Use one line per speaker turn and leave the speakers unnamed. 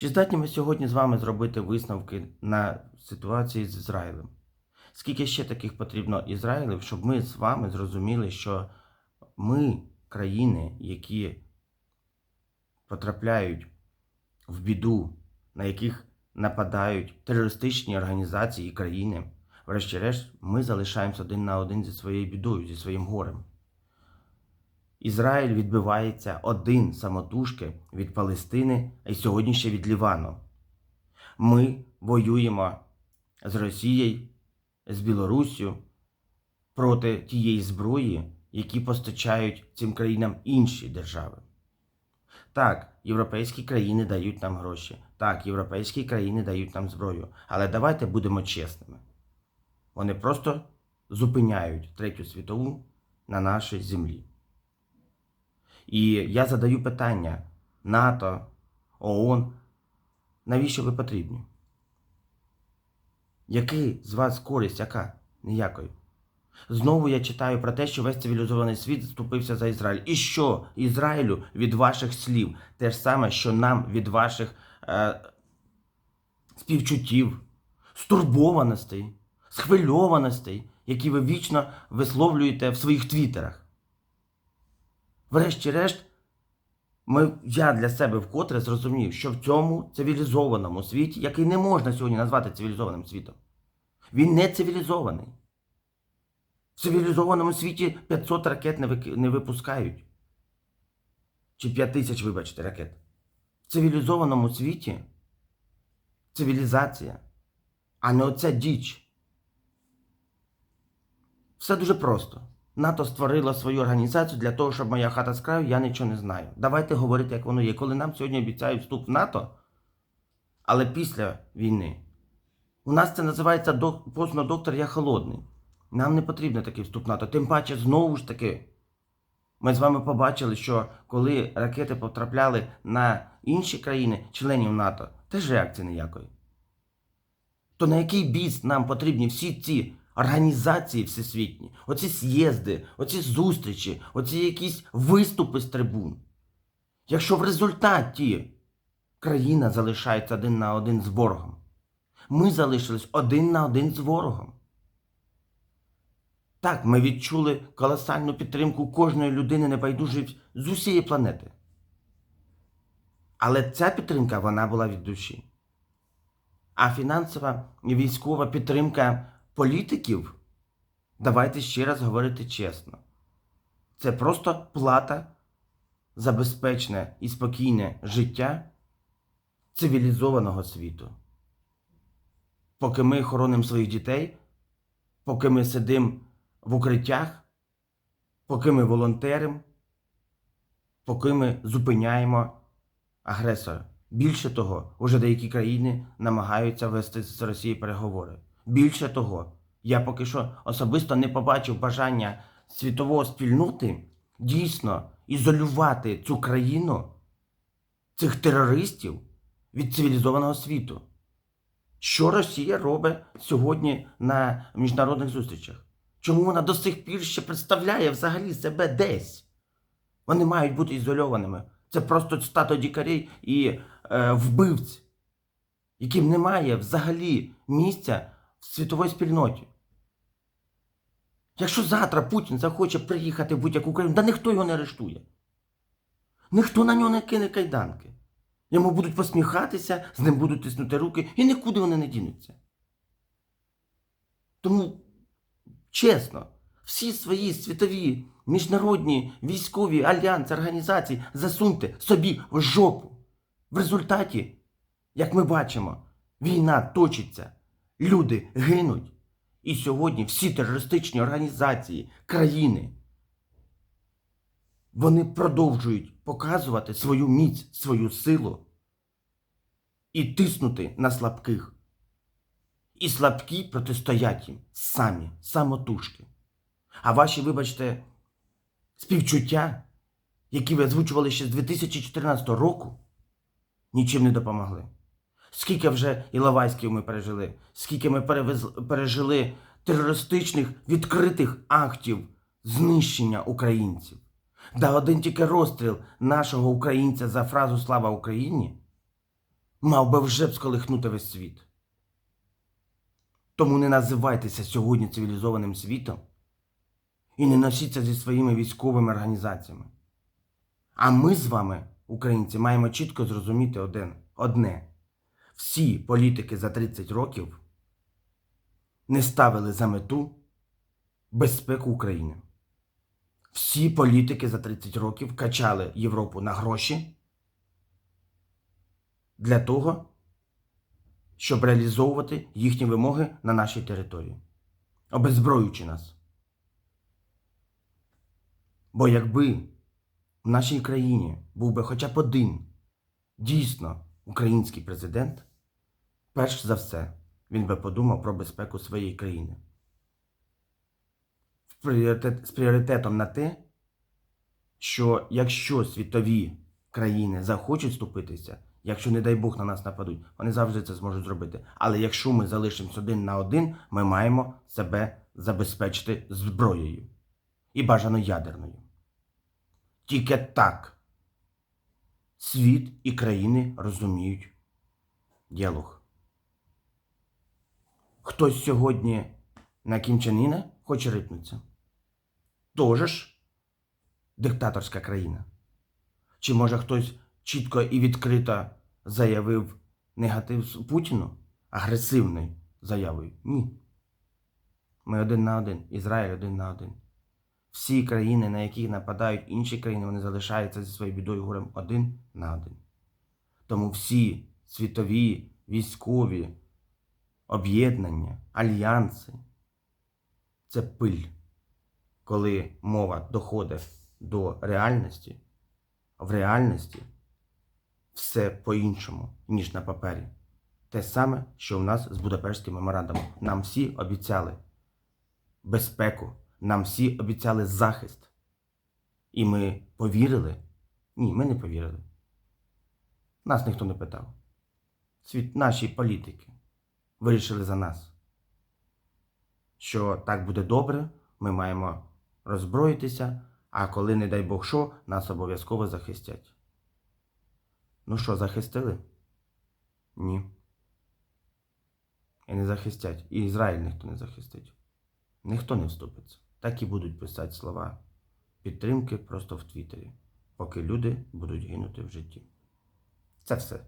Чи здатні ми сьогодні з вами зробити висновки на ситуації з Ізраїлем? Скільки ще таких потрібно Ізраїлів, щоб ми з вами зрозуміли, що ми, країни, які потрапляють в біду, на яких нападають терористичні організації і країни, врешті-решт, ми залишаємося один на один зі своєю бідою, зі своїм горем. Ізраїль відбивається один самотужки від Палестини, а й сьогодні ще від Лівану. Ми воюємо з Росією, з Білоруссю проти тієї зброї, які постачають цим країнам інші держави. Так, європейські країни дають нам гроші. Так, європейські країни дають нам зброю. Але давайте будемо чесними. Вони просто зупиняють Третю світову на нашій землі. І я задаю питання НАТО, ООН, навіщо ви потрібні? Який з вас користь, яка? Ніякої. Знову я читаю про те, що весь цивілізований світ заступився за Ізраїль. І що Ізраїлю від ваших слів? Те ж саме, що нам від ваших е, співчуттів, стурбованостей, схвильованостей, які ви вічно висловлюєте в своїх твіттерах. Врешті-решт, ми, я для себе вкотре зрозумів, що в цьому цивілізованому світі, який не можна сьогодні назвати цивілізованим світом, він не цивілізований. В цивілізованому світі 500 ракет не, випускають. Чи 5 тисяч, вибачте, ракет. В цивілізованому світі цивілізація, а не оця діч. Все дуже просто. НАТО створило свою організацію для того, щоб моя хата з краю, я нічого не знаю. Давайте говорити, як воно є. Коли нам сьогодні обіцяють вступ в НАТО, але після війни, у нас це називається док... доктор, я холодний. Нам не потрібен такий вступ в НАТО. Тим паче, знову ж таки, ми з вами побачили, що коли ракети потрапляли на інші країни, членів НАТО, теж реакції ніякої. То на який біс нам потрібні всі ці організації всесвітні, оці з'їзди, оці зустрічі, оці якісь виступи з трибун? Якщо в результаті країна залишається один на один з ворогом, ми залишились один на один з ворогом. Так, ми відчули колосальну підтримку кожної людини небайдужої з усієї планети. Але ця підтримка вона була від душі. А фінансова і військова підтримка політиків, давайте ще раз говорити чесно. Це просто плата за безпечне і спокійне життя цивілізованого світу. Поки ми хоронимо своїх дітей, поки ми сидимо в укриттях, поки ми волонтеримо, поки ми зупиняємо агресора. Більше того, уже деякі країни намагаються вести з Росією переговори. Більше того, я поки що особисто не побачив бажання світової спільноти дійсно ізолювати цю країну, цих терористів від цивілізованого світу. Що Росія робить сьогодні на міжнародних зустрічах? Чому вона до сих пір ще представляє взагалі себе десь? Вони мають бути ізольованими. Це просто стато дікарей і е, вбивць, яким немає взагалі місця в світовій спільноті. Якщо завтра Путін захоче приїхати в будь-яку країну, да ніхто його не арештує. Ніхто на нього не кине кайданки. Йому будуть посміхатися, з ним будуть тиснути руки, і нікуди вони не дінуться. Тому, чесно, всі свої світові, міжнародні, військові альянси, організації засуньте собі в жопу. В результаті, як ми бачимо, війна точиться, люди гинуть. І сьогодні всі терористичні організації, країни, вони продовжують показувати свою міць, свою силу і тиснути на слабких. І слабкі протистоять їм самі, самотужки. А ваші, вибачте, співчуття, які ви озвучували ще з 2014 року, нічим не допомогли. Скільки вже Іловайськів ми пережили, скільки ми пережили терористичних відкритих актів знищення українців. Да один тільки розстріл нашого українця за фразу Слава Україні мав би вже б сколихнути весь світ. Тому не називайтеся сьогодні цивілізованим світом і не носіться зі своїми військовими організаціями. А ми з вами, українці, маємо чітко зрозуміти один, одне: всі політики за 30 років не ставили за мету безпеку України. Всі політики за 30 років качали Європу на гроші для того, щоб реалізовувати їхні вимоги на нашій території, обезброюючи нас. Бо якби в нашій країні був би хоча б один дійсно український президент, перш за все він би подумав про безпеку своєї країни. З пріоритетом на те, що якщо світові країни захочуть вступитися, якщо, не дай Бог, на нас нападуть, вони завжди це зможуть зробити. Але якщо ми залишимось один на один, ми маємо себе забезпечити зброєю і бажано ядерною. Тільки так світ і країни розуміють діалог. Хтось сьогодні на Кім Чен Іна хоче рипнутися. Тоже ж диктаторська країна. Чи може хтось чітко і відкрито заявив негатив Путіну агресивною заявою? Ні. Ми один на один. Ізраїль один на один. Всі країни, на які нападають інші країни, вони залишаються зі своєю бідою горем один на один. Тому всі світові військові об'єднання, альянси це пиль. Коли мова доходить до реальності, в реальності все по-іншому, ніж на папері. Те саме, що в нас з Будапештським меморандумом. Нам всі обіцяли безпеку, нам всі обіцяли захист. І ми повірили? Ні, ми не повірили. Нас ніхто не питав. Світ наші політики вирішили за нас, що так буде добре, ми маємо роззброїтися, а коли, не дай Бог що, нас обов'язково захистять. Ну що, захистили? Ні. І не захистять. І Ізраїль ніхто не захистить. Ніхто не вступиться. Так і будуть писати слова підтримки просто в Твіттері, поки люди будуть гинути в житті. Це все.